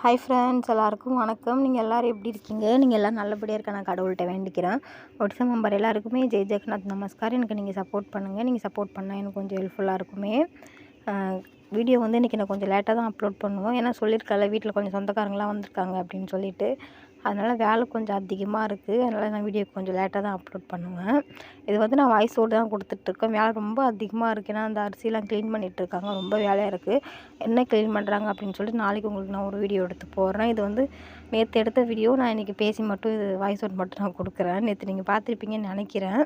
Hi friends எல்லாருக்கும் வணக்கம். நீங்கள் எல்லோரும் எப்படி இருக்கீங்க? நீங்கள் எல்லாம் நல்லபடியாக இருக்க நான் கடவுள்கிட்ட வேண்டிக்கிறேன். ஒடிசா மெம்பர் எல்லாருக்குமே ஜெய் ஜெகநாத் நமஸ்கார் எனக்கு நீங்கள் சப்போர்ட் பண்ணுங்கள் நீங்கள் சப்போர்ட் பண்ணால் எனக்கு கொஞ்சம் ஹெல்ப்ஃபுல்லாக இருக்குமே. வீடியோ வந்து இன்றைக்கி நான் கொஞ்சம் லேட்டாக தான் அப்லோட் பண்ணுவோம். ஏன்னா சொல்லியிருக்கல வீட்டில் கொஞ்சம் சொந்தக்காரங்களாம் வந்திருக்காங்க அப்படின்னு சொல்லிட்டு. அதனால் வேலை கொஞ்சம் அதிகமாக இருக்குது அதனால் நான் வீடியோ கொஞ்சம் லேட்டாக தான் அப்லோட் பண்ணுவேன். இது வந்து நான் வாய்ஸ் ஓடு தான் கொடுத்துட்ருக்கேன் வேலை ரொம்ப அதிகமாக இருக்குது ஏன்னா அந்த அரிசிலாம் க்ளீன் பண்ணிகிட்ருக்காங்க ரொம்ப வேலையாக இருக்குது என்ன க்ளீன் பண்ணுறாங்க அப்படின்னு சொல்லிட்டு நாளைக்கு உங்களுக்கு நான் ஒரு வீடியோ எடுத்து போடுறேன். இது வந்து நேற்று எடுத்த வீடியோ நான் இன்றைக்கி பேசி மட்டும் இது வாய்ஸ் ஓட் மட்டும் நான் கொடுக்குறேன். நேற்று நீங்கள் பார்த்துருப்பீங்கன்னு நினைக்கிறேன்.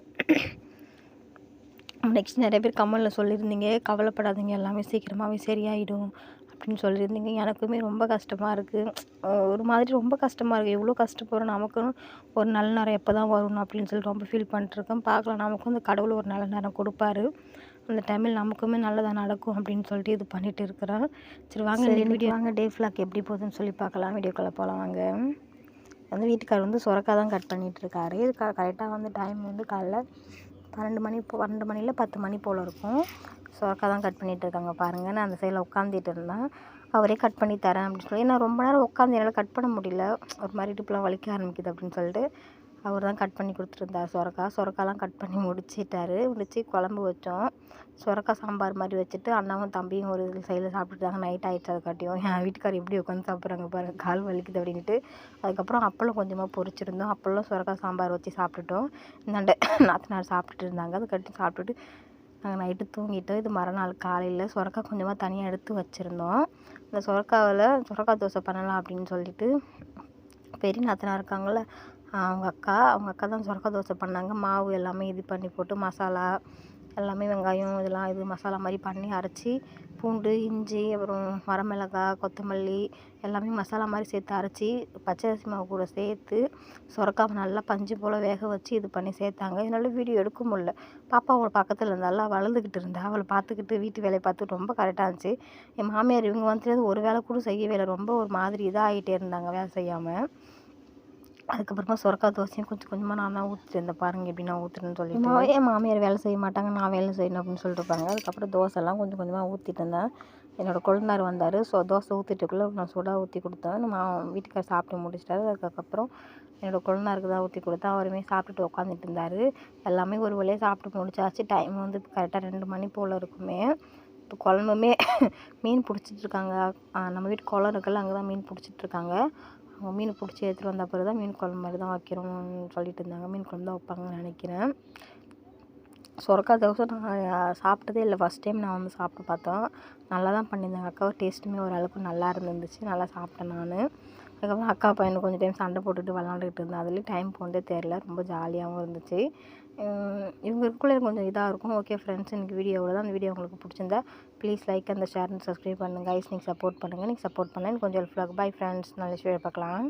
நெக்ஸ்ட் நிறைய பேர் கமலில் சொல்லியிருந்தீங்க. கவலைப்படாதீங்க. எல்லாமே சீக்கிரமாகவே சரியாயிடும். அப்படின்னு சொல்லியிருந்தீங்க. எனக்குமே ரொம்ப கஷ்டமாக இருக்குது ஒரு மாதிரி ரொம்ப கஷ்டமாக இருக்குது எவ்வளோ கஷ்டப்படுறோம். நமக்குன்னு ஒரு நல்ல நேரம் எப்போ தான் வரணும் அப்படின்னு சொல்லி ரொம்ப ஃபீல் பண்ணிட்டுருக்கேன். பார்க்கலாம். நமக்கும் இந்த கடவுள் ஒரு நல்ல நேரம் கொடுப்பாரு. அந்த டைமில் நமக்குமே நல்லதாக நடக்கும் அப்படின்னு சொல்லிட்டு இது பண்ணிகிட்டு இருக்கிறேன். சரி வாங்க வீடியோ வாங்க டே ஃப்ளாக் எப்படி போகுதுன்னு சொல்லி பார்க்கலாம். வீடியோக்குள்ளே போகலாம் வாங்க. வந்து வீட்டுக்கார் வந்து சுரக்கா தான் கட் பண்ணிகிட்டு இருக்காரு இது க கரெக்டாக வந்து டைம் வந்து காலைல பன்னெண்டு மணி பன்னெண்டு மணியில் பத்து மணி போல் இருக்கும். சுரக்கா தான் கட் பண்ணிகிட்டு இருக்காங்க பாருங்கள் நான் அந்த சைடில் உட்காந்துட்டு இருந்தேன். அவரே கட் பண்ணி தரேன் அப்படின்னு சொல்லி. நான் ரொம்ப நேரம் உட்காந்து என்னால் கட் பண்ண முடியல. ஒரு மாதிரி இடுப்புலாம் வலிக்க ஆரம்பிக்குது அப்படின்னு சொல்லிட்டு அவர் தான் கட் பண்ணி கொடுத்துருந்தார். சுரக்கா சுரக்காலாம் கட் பண்ணி முடிச்சிட்டாரு. முடித்து குழம்பு வச்சோம். சுரக்கா சாம்பார் மாதிரி வச்சுட்டு அண்ணாவும் தம்பியும் ஒரு சைடில் சாப்பிட்டுட்டாங்க. நைட் ஆகிடுச்சு அதை காட்டியும். என் வீட்டுக்கார் எப்படி உட்காந்து சாப்பிட்றாங்க பாருங்கள் கால் வலிக்குது அப்படின்ட்டு அதுக்கப்புறம் அப்பளம் கொஞ்சமாக பொரிச்சிருந்தோம். அப்பளம் சுரக்கா சாம்பார் வச்சு சாப்பிட்டுட்டோம். இந்தாண்ட நாத்தனார் சாப்பிட்டுட்டு இருந்தாங்க. அதை கட்டி சாப்பிட்டுட்டு நாங்கள் நைட்டு தூங்கிட்டோம். இது மறுநாள் காலையில் சுரக்கா கொஞ்சமாக தனியாக எடுத்து வச்சுருந்தோம். இந்த சுரக்காவில் சுரக்கா தோசை பண்ணலாம் அப்படின்னு சொல்லிட்டு பெரிய நாத்தனார் இருக்காங்கள அவங்க அக்கா அவங்க அக்கா தான் சுரக்கா தோசை பண்ணாங்க. மாவு எல்லாமே இது பண்ணி போட்டு மசாலா எல்லாமே வெங்காயம் இதெல்லாம் இது மசாலா மாதிரி பண்ணி அரைச்சி பூண்டு இஞ்சி அப்புறம் வரமிளகாய் கொத்தமல்லி எல்லாமே மசாலா மாதிரி சேர்த்து அரைச்சி பச்சை அரிசி மாவு கூட சேர்த்து சுரக்காவை நல்லா பஞ்சு போல் வேக வச்சு இது பண்ணி சேர்த்தாங்க. என்னால் வீடியோ எடுக்க முடில பாப்பா அவள் பக்கத்தில் இருந்தால வளர்ந்துக்கிட்டு இருந்தா. அவளை பார்த்துக்கிட்டு வீட்டு வேலையை பார்த்து ரொம்ப கரெக்டாக இருந்துச்சு. என் மாமியார் இவங்க வந்துட்டு ஒரு வேலை கூட செய்யவே இல்லை. ரொம்ப ஒரு மாதிரி இதாக ஆகிட்டே இருந்தாங்க வேலை செய்யாமல் அதுக்கப்புறமா சுரக்கா தோசையும் கொஞ்சம் கொஞ்சமாக நான் தான் ஊற்றிட்டு இருந்தேன் பாருங்கள் எப்படி நான் ஊற்றுறேன்னு சொல்லிட்டு என் மாமியார் வேலை செய்ய மாட்டாங்க நான் வேலை செய்யணும் அப்படின்னு சொல்லிட்டு இருப்பாங்க. அதுக்கப்புறம் தோசைலாம் கொஞ்சம் கொஞ்சமாக ஊற்றிட்டு இருந்தேன். என்னோடய கொழுந்தார் வந்தார். ஸோ தோசை ஊற்றிட்டுக்குள்ளே நான் சூடாக ஊற்றி கொடுத்தேன். நம்ம வீட்டுக்கார் சாப்பிட்டு முடிச்சிட்டாரு. அதுக்கப்புறம் என்னோடய கொழுந்தாருக்கு தான் ஊற்றி கொடுத்தேன். அவருமே சாப்பிட்டுட்டு உட்காந்துட்டு இருந்தார். எல்லாமே ஒரு வழியாக சாப்பிட்டு முடிச்சாச்சு. டைம் வந்து கரெக்டாக ரெண்டு மணி போல் இருக்குமே. இப்போ குழம்புமே மீன் பிடிச்சிட்ருக்காங்க நம்ம வீட்டு குளம் இருக்குல்ல அங்கே தான் மீன் பிடிச்சிட்ருக்காங்க மீன் பிடிச்சி எடுத்துகிட்டு வந்த பிறகு தான் மீன் குழம்பு மாதிரி தான் வைக்கிறோம்னு சொல்லிட்டு இருந்தாங்க. மீன் குழம்பு தான் வைப்பாங்கன்னு நினைக்கிறேன். சொரக்கா தோசை நான் சாப்பிட்டதே இல்லை. ஃபஸ்ட் டைம் நான் வந்து சாப்பிட்டு பார்த்தோம் நல்லா தான் பண்ணியிருந்தேன் அக்காவை டேஸ்ட்டுமே ஓரளவுக்கு நல்லா இருந்துச்சு நல்லா சாப்பிட்டேன் நான். அதுக்கப்புறம் அக்கா பையனுக்கு கொஞ்சம் டைம் சண்டை போட்டுட்டு விளாண்டுக்கிட்டு இருந்தேன். அதுலேயும் டைம் போனதே தெரில ரொம்ப ஜாலியாகவும் இருந்துச்சு. இவங்களுக்குள்ளே கொஞ்சம் இதாக இருக்கும். ஓகே ஃப்ரெண்ட்ஸ் எனக்கு வீடியோ தான் அந்த வீடியோ உங்களுக்கு பிடிச்சிருந்தா ப்ளீஸ் லைக் அந்த ஷேர் அண்ட் சப்ஸ்கிரைப் பண்ணுங்கள் ஐஸ் நீங்கள் சப்போர்ட் பண்ணுங்கள் நீங்கள் சப்போர்ட் பண்ணேன் எனக்கு கொஞ்சம் ஹெல்ப்ஃபுல்லாக பை ஃப்ரெண்ட்ஸ் நல்ல விஷயம் பார்க்கலாம்.